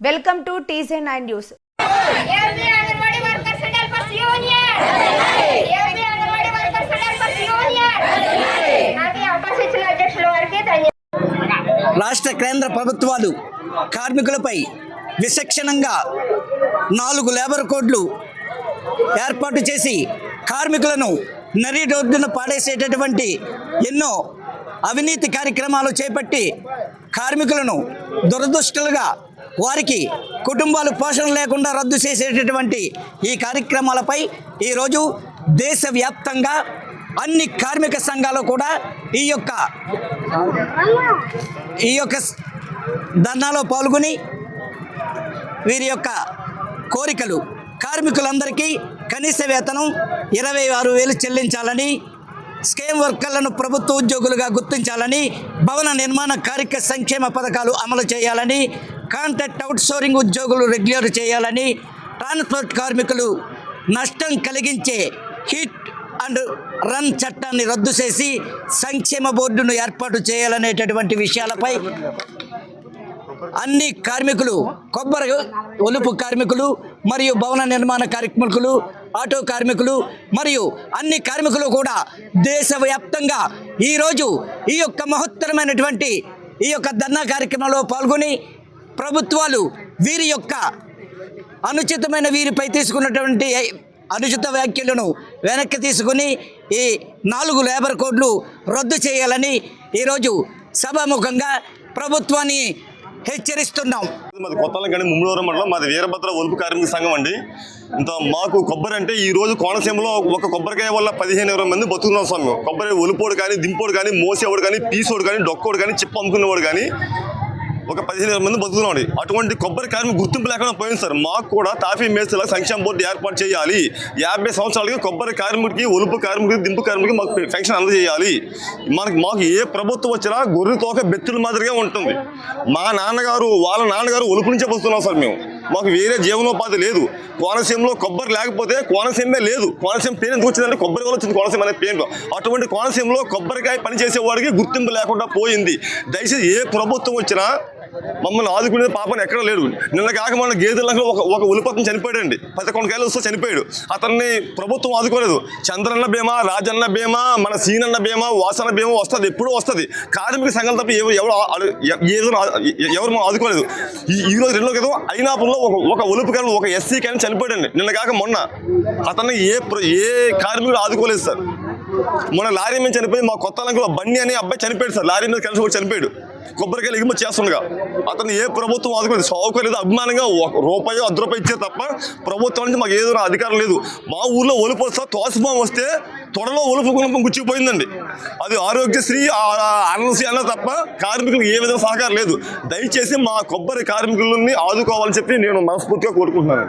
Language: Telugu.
Welcome to TJ nine news. రాష్ట్ర కేంద్ర ప్రభుత్వాలు కార్మికులపై విచక్షణంగా నాలుగు లేబర్ కోడ్లు ఏర్పాటు చేసి కార్మికులను నరి రోడ్డున పాడేసేటటువంటి ఎన్నో అవినీతి కార్యక్రమాలు చేపట్టి కార్మికులను దురదృష్టలుగా వారికి కుటుంబాలు పోషణ లేకుండా రద్దు చేసేటటువంటి ఈ కార్యక్రమాలపై ఈరోజు దేశవ్యాప్తంగా అన్ని కార్మిక సంఘాలు కూడా ఈ యొక్క ఈ యొక్క ధర్నాలో పాల్గొని వీరి యొక్క కోరికలు కార్మికులందరికీ కనీస వేతనం ఇరవై ఆరు వేలు చెల్లించాలని స్కేమ్ వర్కర్లను ప్రభుత్వ ఉద్యోగులుగా గుర్తించాలని భవన నిర్మాణ కార్మిక సంక్షేమ పథకాలు అమలు చేయాలని కాంట్రాక్ట్ అవుట్సోరింగ్ ఉద్యోగులు రెగ్యులర్ చేయాలని ట్రాన్స్పోర్ట్ కార్మికులు నష్టం కలిగించే హిట్ అండ్ రన్ చట్టాన్ని రద్దు చేసి సంక్షేమ బోర్డును ఏర్పాటు చేయాలనేటటువంటి విషయాలపై అన్ని కార్మికులు కొబ్బరి ఒలుపు కార్మికులు మరియు భవన నిర్మాణ కార్మికులు ఆటో కార్మికులు మరియు అన్ని కార్మికులు కూడా దేశవ్యాప్తంగా ఈరోజు ఈ యొక్క మహత్తరమైనటువంటి ఈ యొక్క ధర్నా కార్యక్రమంలో పాల్గొని ప్రభుత్వాలు వీరి యొక్క అనుచితమైన వీరిపై తీసుకున్నటువంటి అనుచిత వ్యాఖ్యలను వెనక్కి తీసుకుని ఈ నాలుగు లేబర్ కోడ్లు రద్దు చేయాలని ఈరోజు సభాముఖంగా ప్రభుత్వాన్ని హెచ్చరిస్తున్నాం. మాది కొత్తలం కానీ ముమ్మడివరం మండలం. మాది వీరభద్ర ఒలుపు కార్మిక సంఘం అండి. ఇంత మాకు కొబ్బరి అంటే ఈ రోజు కోనసీమలో ఒక కొబ్బరికాయ వల్ల పదిహేను ఇరవై మంది బతుకున్నాం స్వామి. కొబ్బరి ఒలుపోడు కానీ దింపోడు కానీ మోసేవాడు కానీ పీసోడు కానీ డొక్కోడు కానీ చిప్ప అమ్ముకునేవాడు కానీ ఒక పదిహేను మంది బతుకుతున్నాం అటువంటి కొబ్బరి కార్మిక గుర్తింపు లేకుండా పోయింది సార్. మాకు కూడా తాఫీ మేస్తుల సంక్షేమ బోర్డు ఏర్పాటు చేయాలి. యాభై సంవత్సరాలకి కొబ్బరి కార్మికుడికి ఒలుపు కార్మికుడికి దింపు కార్మికుడికి మాకు పెన్షన్ అందజేయాలి. మనకి మాకు ఏ ప్రభుత్వం వచ్చినా గొర్రె తోక బెత్తుల మాదిరిగా ఉంటుంది. మా నాన్నగారు వాళ్ళ నాన్నగారు ఒలుపు నుంచే బతుకున్నాం సార్ మేము. మాకు వేరే జీవనోపాధి లేదు. కోనసీమలో కొబ్బరి లేకపోతే కోనసీమే లేదు. కోనసీమ పేరు ఎందుకు వచ్చిందంటే కొబ్బరి వల్ల వచ్చింది కోనసీమ అనే పేరు అటువంటి కోనసీమలో కొబ్బరికాయ పని చేసేవాడికి గుర్తింపు లేకుండా పోయింది. దయచేసి ఏ ప్రభుత్వం వచ్చినా మమ్మల్ని ఆదుకునేది పాపని ఎక్కడ లేడు. నిన్న కాక మన గేదెలకు ఒక ఒక ఉలిపత్ని చనిపోయాడండి. పదకొండు కాయలు వస్తే చనిపోయాడు. అతన్ని ప్రభుత్వం ఆదుకోలేదు. చంద్రన్న బీమా రాజన్న బీమా మన సీనన్న బీమా వాసన బీమా వస్తుంది ఎప్పుడూ వస్తుంది. కార్మిక సంఘం తప్ప ఎవరు ఎవరు ఏదో ఎవరు మనం ఆదుకోలేదు. ఈ రోజు రెండో క్రితం అయినాపుల్లో ఒక ఒక ఉలుపు కానీ ఒక ఎస్సీ కానీ చనిపోయాడండి. నిన్న కాక మొన్న. అతన్ని ఏ ప్ర- ఏ కార్మికుడు ఆదుకోలేదు సార్. మొన్న లారీ మీద చనిపోయి మా కొత్త లంకలో బండి అనే అబ్బాయి చనిపోయాడు సార్. లారీ మీద కలిసి కూడా చనిపోయాడు. కొబ్బరికాయలు ఎగుమతి చేస్తుండగా. అతను ఏ ప్రభుత్వం ఆదుకోలేదు. సౌకర్యం అభిమానంగా ఒక రూపాయి అర్ధ రూపాయి ఇచ్చే తప్ప ప్రభుత్వం నుంచి మాకు ఏదో అధికారం లేదు. మా ఊర్లో ఒలుపు వస్తా తోసుమాం వస్తే తొడలో ఒలుపు గుణపం గుచ్చిపోయిందండి. అది ఆరోగ్యశ్రీ ఆనందశ్రీ అన్న తప్ప కార్మికులకు ఏ విధంగా సహకారం లేదు. దయచేసి మా కొబ్బరి కార్మికులని ఆదుకోవాలని చెప్పి నేను మనస్ఫూర్తిగా కోరుకుంటున్నాను.